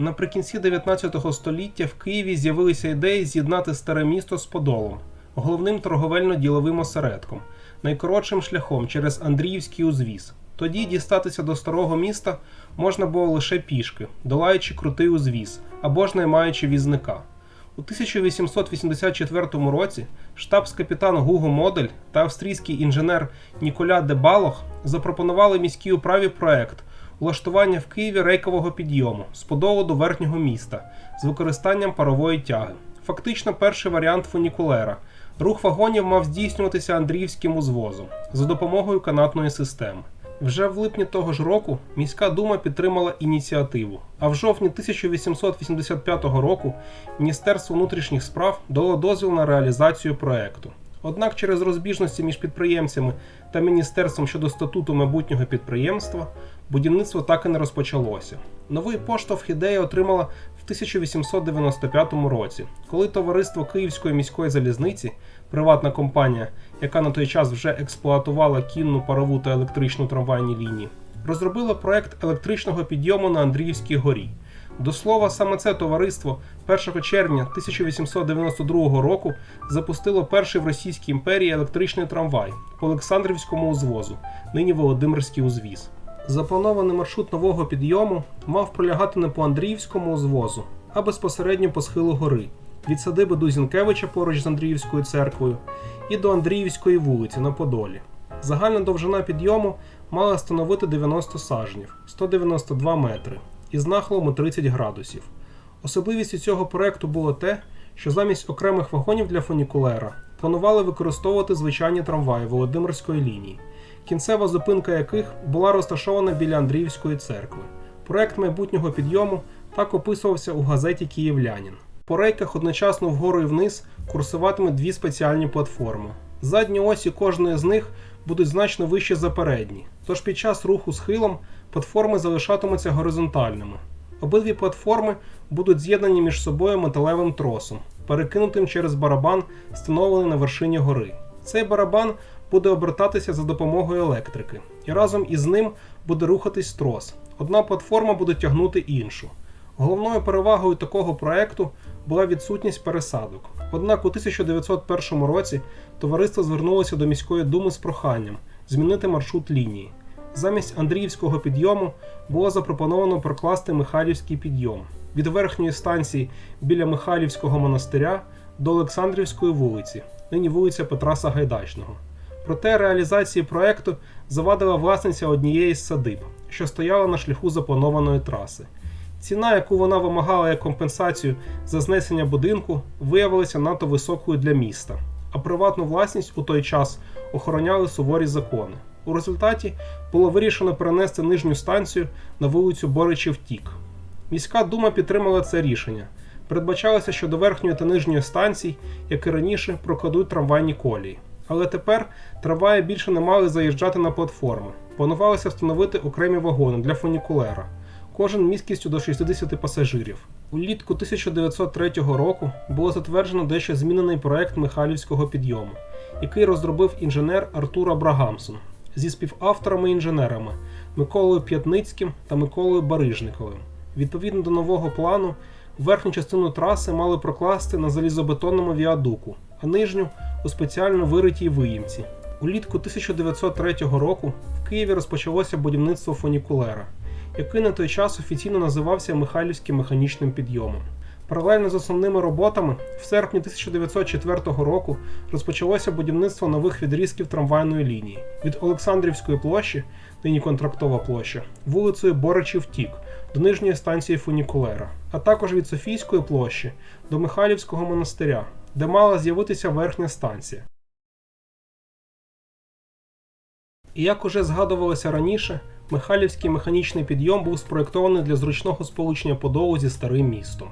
Наприкінці 19 століття в Києві з'явилися ідеї з'єднати старе місто з Подолом, головним торговельно-діловим осередком, найкоротшим шляхом через Андріївський узвіз. Тоді дістатися до старого міста можна було лише пішки, долаючи крутий узвіз або ж наймаючи візника. У 1884 році штабс-капітан Гуго Модель та австрійський інженер Ніколя де Балох запропонували міській управі проект влаштування в Києві рейкового підйому з Подолу до верхнього міста з використанням парової тяги. Фактично перший варіант фунікулера. Рух вагонів мав здійснюватися Андріївським узвозом за допомогою канатної системи. Вже в липні того ж року міська дума підтримала ініціативу, а в жовтні 1885 року Міністерство внутрішніх справ дало дозвіл на реалізацію проекту. Однак через розбіжності між підприємцями та міністерством щодо статуту майбутнього підприємства будівництво так і не розпочалося. Новий поштовх ідея отримала в 1895 році, коли товариство Київської міської залізниці, приватна компанія, яка на той час вже експлуатувала кінну парову та електричну трамвайні лінії, розробило проект електричного підйому на Андріївській горі. До слова, саме це товариство 1 червня 1892 року запустило перший в Російській імперії електричний трамвай по Олександрівському узвозу, нині Володимирський узвіз. Запланований маршрут нового підйому мав пролягати не по Андріївському узвозу, а безпосередньо по схилу гори від садиби Дузінкевича поруч з Андріївською церквою і до Андріївської вулиці на Подолі. Загальна довжина підйому мала становити 90 сажнів 192 метри із нахилом у 30 градусів. Особливістю цього проекту було те, що замість окремих вагонів для фунікулера планували використовувати звичайні трамваї Володимирської лінії, кінцева зупинка яких була розташована біля Андріївської церкви. Проект майбутнього підйому так описувався у газеті Київлянин. По рейках одночасно вгору і вниз курсуватимуть дві спеціальні платформи. Задні осі кожної з них будуть значно вище за передні, тож під час руху схилом платформи залишатимуться горизонтальними. Обидві платформи будуть з'єднані між собою металевим тросом, перекинутим через барабан, встановлений на вершині гори. Цей барабан буде обертатися за допомогою електрики, і разом із ним буде рухатись трос. Одна платформа буде тягнути іншу. Головною перевагою такого проекту була відсутність пересадок. Однак у 1901 році товариство звернулося до міської думи з проханням змінити маршрут лінії. Замість Андріївського підйому було запропоновано прокласти Михайлівський підйом від верхньої станції біля Михайлівського монастиря до Олександрівської вулиці, нині вулиця Петра Сагайдачного. Проте реалізації проекту завадила власниця однієї з садиб, що стояла на шляху запланованої траси. Ціна, яку вона вимагала як компенсацію за знесення будинку, виявилася надто високою для міста, а приватну власність у той час охороняли суворі закони. У результаті було вирішено перенести нижню станцію на вулицю Боричів Тік. Міська дума підтримала це рішення. Передбачалося, що до верхньої та нижньої станцій, як і раніше, прокладуть трамвайні колії. Але тепер трамваї більше не мали заїжджати на платформи. Планувалося встановити окремі вагони для фунікулера, кожен міськістю до 60 пасажирів. Улітку 1903 року було затверджено дещо змінений проект Михайлівського підйому, який розробив інженер Артур Абрагамсон зі співавторами-інженерами Миколою П'ятницьким та Миколою Барижниковим. Відповідно до нового плану, верхню частину траси мали прокласти на залізобетонному віадуку, а нижню у спеціально виритій виїмці. Улітку 1903 року в Києві розпочалося будівництво фунікулера, який на той час офіційно називався Михайлівським механічним підйомом. Паралельно з основними роботами, в серпні 1904 року розпочалося будівництво нових відрізків трамвайної лінії від Олександрівської площі, нині контрактова площа, вулицею Боричів Тік до нижньої станції фунікулера, а також від Софійської площі до Михайлівського монастиря, де мала з'явитися верхня станція. І як уже згадувалося раніше, Михайлівський механічний підйом був спроєктований для зручного сполучення Подолу зі старим містом.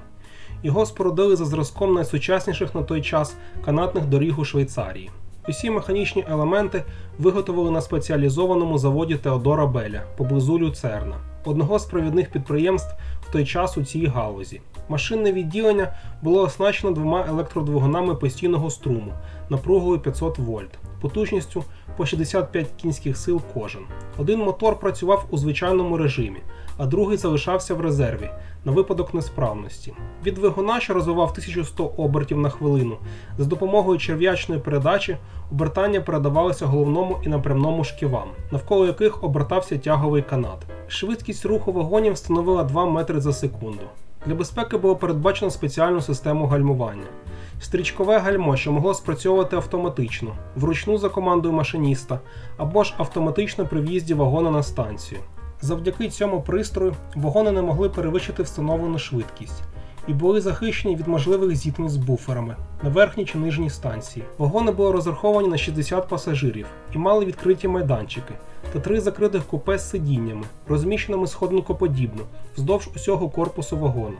Його спорудили за зразком найсучасніших на той час канатних доріг у Швейцарії. Усі механічні елементи виготовили на спеціалізованому заводі Теодора Беля поблизу Люцерна, одного з провідних підприємств в той час у цій галузі. Машинне відділення було оснащено двома електродвигунами постійного струму напругою 500 вольт, потужністю по 65 кінських сил кожен. Один мотор працював у звичайному режимі, а другий залишався в резерві на випадок несправності. Від двигуна, що розвивав 1100 обертів на хвилину, за допомогою черв'ячної передачі обертання передавалося головному і напрямному шківам, навколо яких обертався тяговий канат. Швидкість руху вагонів становила 2 метри за секунду. Для безпеки було передбачено спеціальну систему гальмування. Стрічкове гальмо, що могло спрацьовувати автоматично, вручну за командою машиніста, або ж автоматично при в'їзді вагона на станцію. Завдяки цьому пристрою вагони не могли перевищити встановлену швидкість і були захищені від можливих зіткнень з буферами на верхній чи нижній станції. Вагони були розраховані на 60 пасажирів і мали відкриті майданчики та три закритих купе з сидіннями, розміщеними сходинкоподібно вздовж усього корпусу вагону.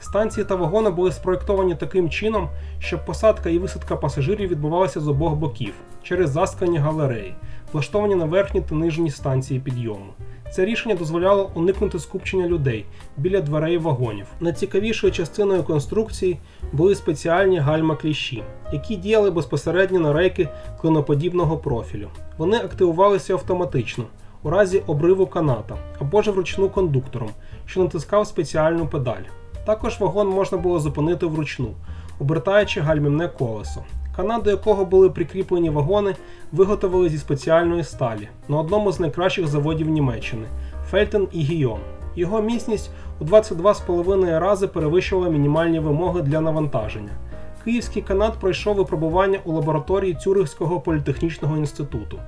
Станції та вагони були спроєктовані таким чином, щоб посадка і висадка пасажирів відбувалася з обох боків через заскані галереї, влаштовані на верхній та нижній станції підйому. Це рішення дозволяло уникнути скупчення людей біля дверей вагонів. Найцікавішою частиною конструкції були спеціальні гальма-кліщі, які діяли безпосередньо на рейки клиноподібного профілю. Вони активувалися автоматично у разі обриву каната або ж вручну кондуктором, що натискав спеціальну педаль. Також вагон можна було зупинити вручну, обертаючи гальмівне колесо. Канат, до якого були прикріплені вагони, виготовили зі спеціальної сталі на одному з найкращих заводів Німеччини Фельтен і Гійон. Його міцність у 22,5 рази перевищувала мінімальні вимоги для навантаження. Київський канат пройшов випробування у лабораторії Цюрихського політехнічного інституту.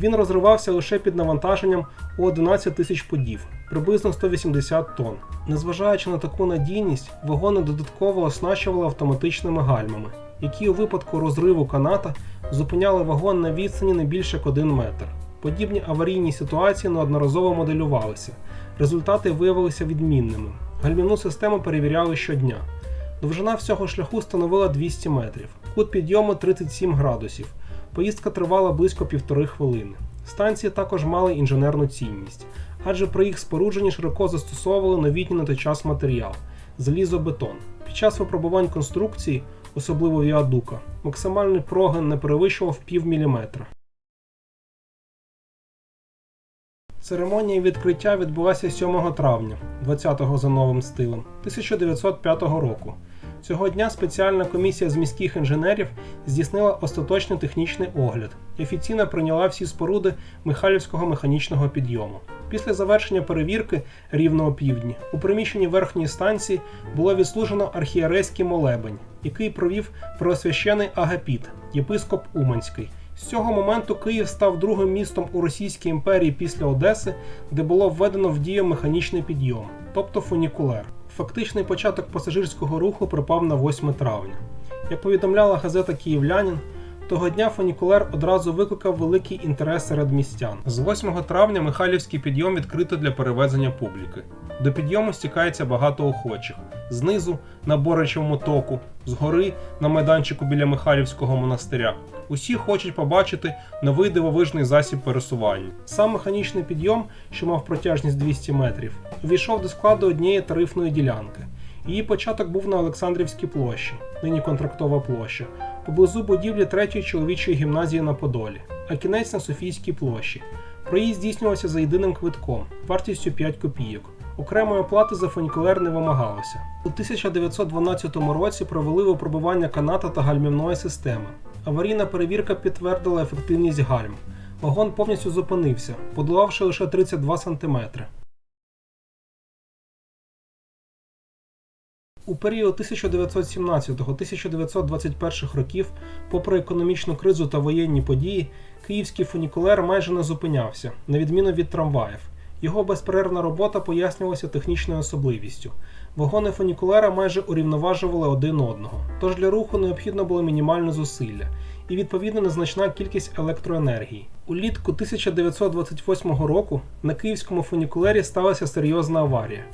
Він розривався лише під навантаженням у 11 тисяч подів, приблизно 180 тонн. Незважаючи на таку надійність, вагони додатково оснащували автоматичними гальмами, які у випадку розриву каната зупиняли вагон на відстані не більше як 1 метр. Подібні аварійні ситуації неодноразово моделювалися. Результати виявилися відмінними. Гальмівну систему перевіряли щодня. Довжина всього шляху становила 200 метрів, кут підйому 37 градусів. Поїздка тривала близько півтори хвилини. Станції також мали інженерну цінність, адже при їх спорудженні широко застосовували новітній на той час матеріал залізобетон. Під час випробувань конструкції, особливо віадука, максимальний прогин не перевищував пів міліметра. Церемонія відкриття відбулася 7 травня, 20-го за новим стилем, 1905 року. Цього дня спеціальна комісія з міських інженерів здійснила остаточний технічний огляд і офіційно прийняла всі споруди Михайлівського механічного підйому. Після завершення перевірки рівно півдні у приміщенні верхньої станції було відслужено архієрейський молебень, який провів преосвящений Агапіт, єпископ Уманський. З цього моменту Київ став другим містом у Російській імперії після Одеси, де було введено в дію механічний підйом, тобто фунікулер. Фактичний початок пасажирського руху припав на 8 травня. Як повідомляла газета Київлянин, того дня фунікулер одразу викликав великий інтерес серед містян. З 8 травня Михайлівський підйом відкрито для перевезення публіки. До підйому стікається багато охочих. Знизу на Боричевому току, згори на майданчику біля Михайлівського монастиря. Усі хочуть побачити новий дивовижний засіб пересування. Сам механічний підйом, що мав протяжність 200 метрів, увійшов до складу однієї тарифної ділянки. Її початок був на Олександрівській площі, нині контрактова площа, поблизу будівлі третьої чоловічої гімназії на Подолі, а кінець на Софійській площі. Проїзд здійснювався за єдиним квитком, вартістю 5 копійок. Окремої оплати за фунікулер не вимагалося. У 1912 році провели випробування каната та гальмівної системи. Аварійна перевірка підтвердила ефективність гальм. Вагон повністю зупинився, подолавши лише 32 см. У період 1917-1921 років, попри економічну кризу та воєнні події, київський фунікулер майже не зупинявся, на відміну від трамваїв. Його безперервна робота пояснювалася технічною особливістю. Вагони фунікулера майже урівноважували один одного, тож для руху необхідно було мінімальне зусилля і відповідно незначна кількість електроенергії. Улітку 1928 року на київському фунікулері сталася серйозна аварія.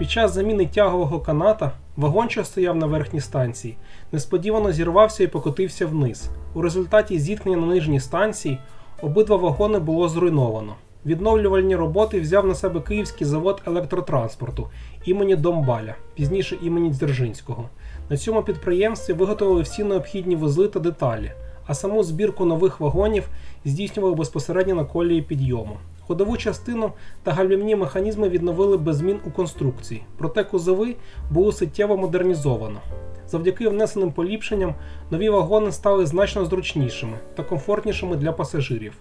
Під час заміни тягового каната вагон, що стояв на верхній станції, несподівано зірвався і покотився вниз. У результаті зіткнення на нижній станції обидва вагони було зруйновано. Відновлювальні роботи взяв на себе Київський завод електротранспорту імені Домбаля, пізніше імені Дзержинського. На цьому підприємстві виготовили всі необхідні вузли та деталі, а саму збірку нових вагонів здійснювали безпосередньо на колії підйому. Ходову частину та гальмівні механізми відновили без змін у конструкції, проте кузови було суттєво модернізовано. Завдяки внесеним поліпшенням нові вагони стали значно зручнішими та комфортнішими для пасажирів.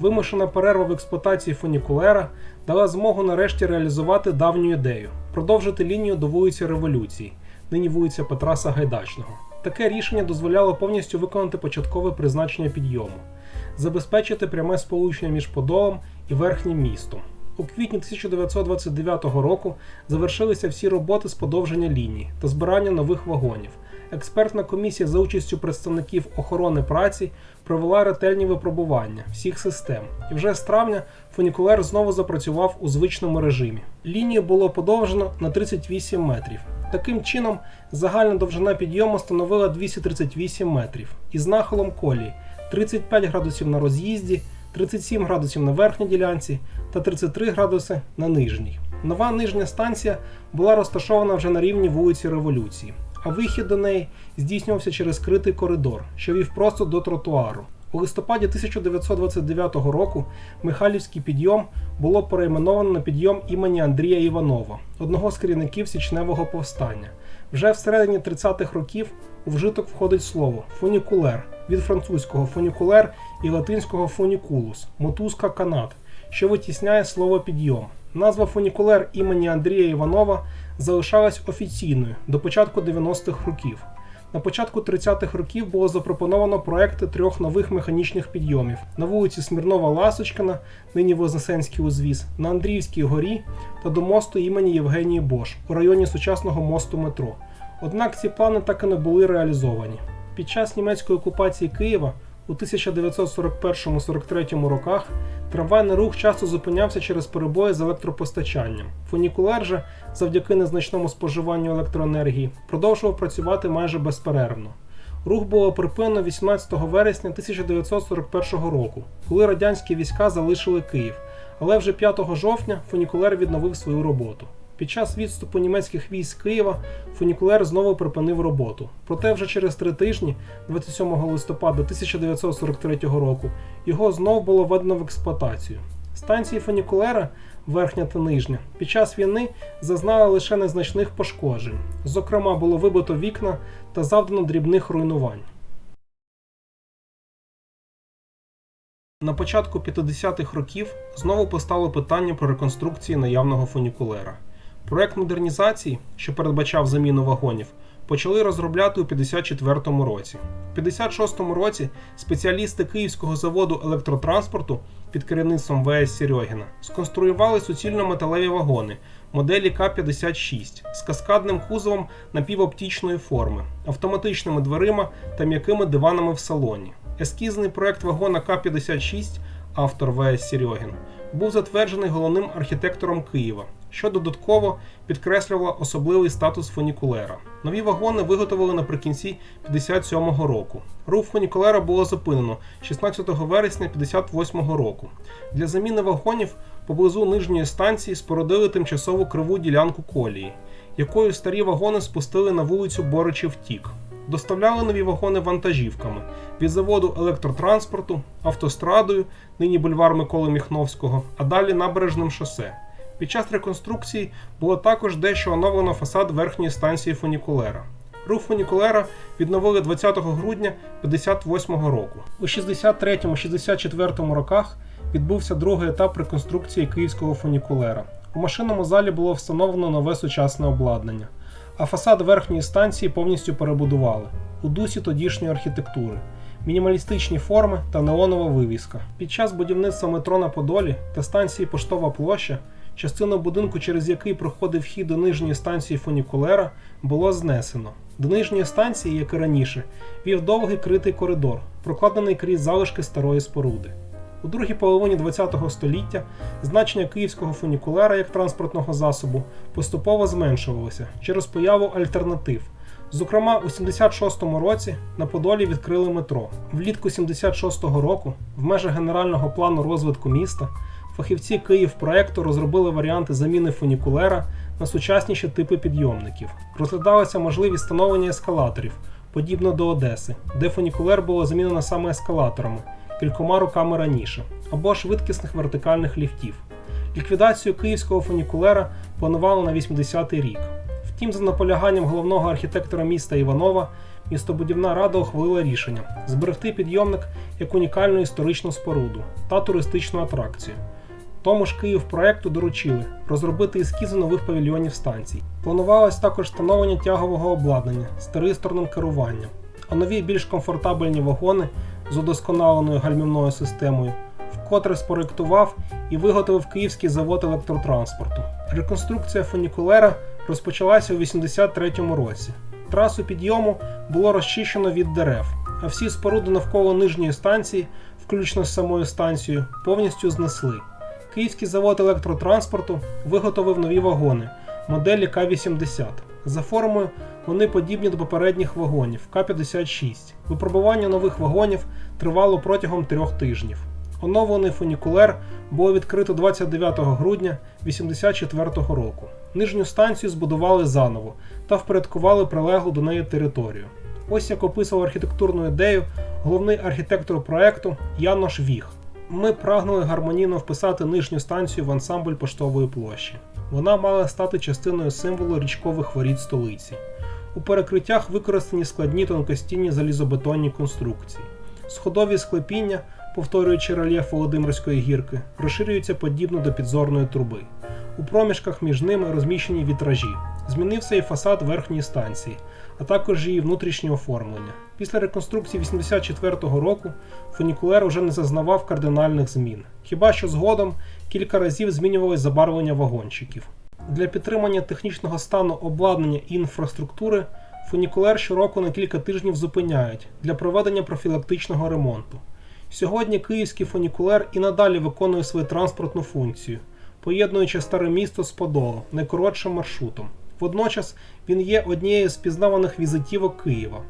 Вимушена перерва в експлуатації фунікулера дала змогу нарешті реалізувати давню ідею продовжити лінію до вулиці Революції, нині вулиця Петра Сагайдачного. Таке рішення дозволяло повністю виконати початкове призначення підйому, забезпечити пряме сполучення між Подолом і верхнім містом. У квітні 1929 року завершилися всі роботи з подовження лінії та збирання нових вагонів. Експертна комісія за участю представників охорони праці провела ретельні випробування всіх систем, і вже з травня фунікулер знову запрацював у звичному режимі. Лінію було подовжено на 38 метрів. Таким чином, загальна довжина підйому становила 238 метрів із нахилом колії 35 градусів на роз'їзді, 37 градусів на верхній ділянці та 33 градуси на нижній. Нова нижня станція була розташована вже на рівні вулиці Революції, а вихід до неї здійснювався через критий коридор, що вів просто до тротуару. У листопаді 1929 року Михайлівський підйом було перейменовано на підйом імені Андрія Іванова, одного з керівників січневого повстання. Вже всередині 30-х років у вжиток входить слово фунікулер від французького фунікулер і латинського фунікулус мотузка канат, що витісняє слово підйом. Назва фунікулер імені Андрія Іванова залишалась офіційною до початку 90-х років. На початку 30-х років було запропоновано проекти трьох нових механічних підйомів на вулиці Смірнова Ласочкина, нині Вознесенський узвіз, на Андріївській горі та до мосту імені Євгенії Бош у районі сучасного мосту метро. Однак ці плани так і не були реалізовані. Під час німецької окупації Києва у 1941-43 роках трамвайний рух часто зупинявся через перебої з електропостачанням. Фунікулер же, завдяки незначному споживанню електроенергії, продовжував працювати майже безперервно. Рух було припинено 18 вересня 1941 року, коли радянські війська залишили Київ, але вже 5 жовтня фунікулер відновив свою роботу. Під час відступу німецьких військ з Києва фунікулер знову припинив роботу. Проте вже через три тижні, 27 листопада 1943 року, його знову було введено в експлуатацію. Станції фунікулера, верхня та нижня, під час війни зазнали лише незначних пошкоджень. Зокрема, було вибито вікна та завдано дрібних руйнувань. На початку 50-х років знову постало питання про реконструкції наявного фунікулера. Проект модернізації, що передбачав заміну вагонів, почали розробляти у 54-му році. У 56-му році спеціалісти Київського заводу електротранспорту під керівництвом ВС Серьогіна сконструювали суцільно-металеві вагони моделі К-56 з каскадним кузовом напівоптічної форми, автоматичними дверима та м'якими диванами в салоні. Ескізний проект вагона К-56, автор ВС Серьогін, був затверджений головним архітектором Києва, що додатково підкреслювало особливий статус фунікулера. Нові вагони виготовили наприкінці 57-го року. Рух фунікулера було зупинено 16 вересня 58-го року. Для заміни вагонів поблизу нижньої станції спорудили тимчасову криву ділянку колії, якою старі вагони спустили на вулицю Боричів Тік. Доставляли нові вагони вантажівками від заводу електротранспорту, автострадою, нині бульвар Миколи Міхновського, а далі набережним шосе. Під час реконструкції було також дещо оновлено фасад верхньої станції фунікулера. Рух фунікулера відновили 20 грудня 58 року. У 63-64 роках відбувся другий етап реконструкції київського фунікулера. У машинному залі було встановлено нове сучасне обладнання, а фасад верхньої станції повністю перебудували у дусі тодішньої архітектури, мінімалістичні форми та неонова вивіска. Під час будівництва метро на Подолі та станції Поштова площа частину будинку, через який проходив вхід до нижньої станції фунікулера, було знесено. До нижньої станції, як і раніше, вів довгий критий коридор, прокладений крізь залишки старої споруди. У другій половині ХХ століття значення київського фунікулера як транспортного засобу поступово зменшувалося через появу альтернатив. Зокрема, у 76-му році на Подолі відкрили метро. Влітку 76-го року, в межах генерального плану розвитку міста, фахівці Київпроекту розробили варіанти заміни фунікулера на сучасніші типи підйомників. Розглядалася можливість встановлення ескалаторів подібно до Одеси, де фунікулер було замінено саме ескалаторами, кількома роками раніше, або швидкісних вертикальних ліфтів. Ліквідацію київського фунікулера планували на 80-й рік. Втім, за наполяганням головного архітектора міста Іванова, містобудівна рада ухвалила рішення зберегти підйомник як унікальну історичну споруду та туристичну атракцію. Тому ж Київ проекту доручили розробити ескізи нових павільйонів станцій. Планувалось також встановлення тягового обладнання з тристорним керуванням, а нові більш комфортабельні вагони з удосконаленою гальмівною системою, вкотре спроектував і виготовив Київський завод електротранспорту. Реконструкція фунікулера розпочалася у 83-му році. Трасу підйому було розчищено від дерев, а всі споруди навколо нижньої станції, включно з самою станцією, повністю знесли. Київський завод електротранспорту виготовив нові вагони моделі К-80. За формою вони подібні до попередніх вагонів К-56. Випробування нових вагонів тривало протягом трьох тижнів. Оновлений фунікулер було відкрито 29 грудня 1984 року. Нижню станцію збудували заново та впорядкували прилеглу до неї територію. Ось як описував архітектурну ідею головний архітектор проекту Янош Віх. Ми прагнули гармонійно вписати нижню станцію в ансамбль поштової площі. Вона мала стати частиною символу річкових воріт столиці. У перекриттях використані складні тонкостінні залізобетонні конструкції. Сходові склепіння, повторюючи рельєф Володимирської гірки, розширюються подібно до підзорної труби. У проміжках між ними розміщені вітражі. Змінився і фасад верхньої станції, а також її внутрішнє оформлення. Після реконструкції 84-го року фунікулер уже не зазнавав кардинальних змін. Хіба що згодом кілька разів змінювалось забарвлення вагончиків. Для підтримання технічного стану обладнання і інфраструктури фунікулер щороку на кілька тижнів зупиняють для проведення профілактичного ремонту. Сьогодні київський фунікулер і надалі виконує свою транспортну функцію, поєднуючи старе місто з Подолом найкоротшим маршрутом. Водночас він є однією з пізнаваних візитівок Києва.